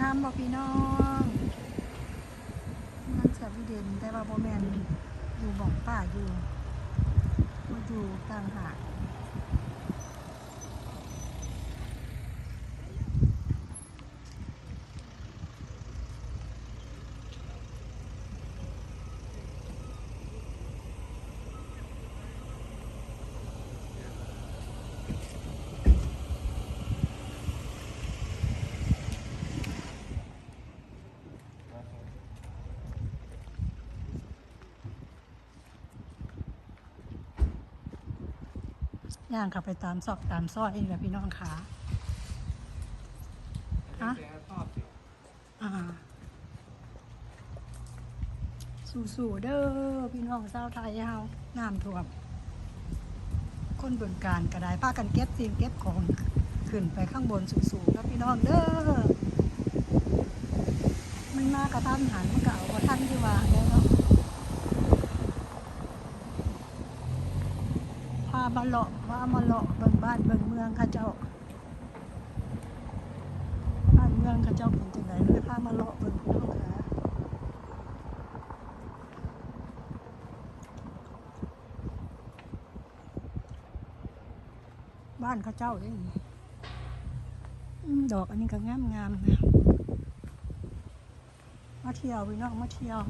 งามบ่พี่น้องมันสวีเดนแต่ว่าบ่แมนอยู่บ่องป่าอยู่มาอยู่ต่างหาก ย่างเข้าไปตามซอกตามซอยนี่แหละพี่น้องขาฮะอ่าสู่ๆเด้อพี่น้องชาวไทยเฮาน้ำท่วมคนเบิ่งการก็ได้พากันเก็บสิ่งเก็บของขึ้นไปข้างบนสูงๆแล้วพี่น้องเด้อมันมากระทันหันมันก็เอาว่าท่านที่ว่าแล้วเนาะพา มาเลาะว่ามาเลาะเบิ่งบ้านเบิ่งเมืองข้าเจ้า บ้านเมืองข้าเจ้าเป็นจังไดเลยพามาเลาะเบิ่งพี่น้องค่ะบ้านข้าเจ้าเด้นี่อืมดอกอันนี้ก็งามงามนะมาเที่ยวพี่น้องมาเที่ยว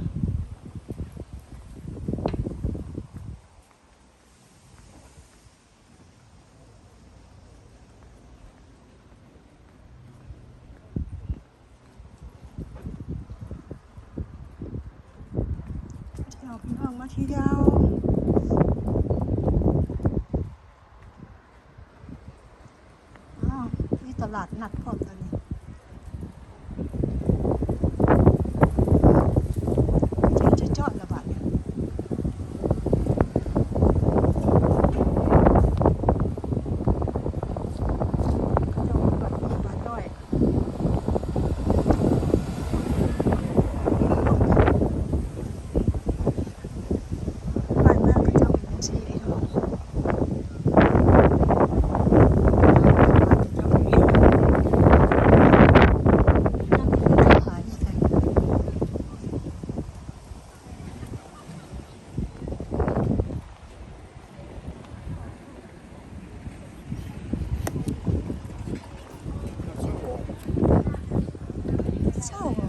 เที่ยว ที่เดียวอ้าวมีตลาดนัดพร้อมกันนี่เจ๊จะจอดระบาดเนี่ยเขาจะมีบัตรมีบัตรด้วย บ้านเมืองก็ จะเป็นสีเนาะขายยังไงเช่าเหรอ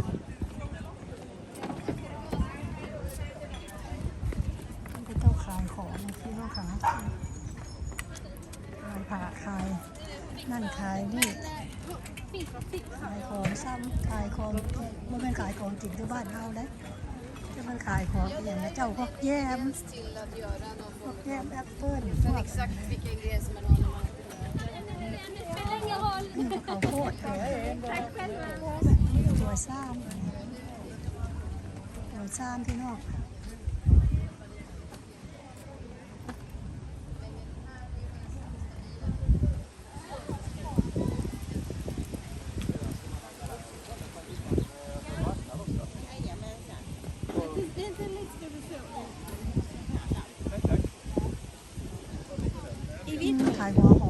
มันก็ต้อง ขายของที่ว่าขายขายผักขายนั่นขายนี่ขายของซ้ำขายของมันเป็นขายของจริงที่บ้านเฮาได้จะมันขายของอย่างนะเจ้าพวกแยมพวกแยมแอปเปิ้ลพวกนี่พวกข้าวโพดตัวซ้ำตัวซ้ำที่นอก 嗯。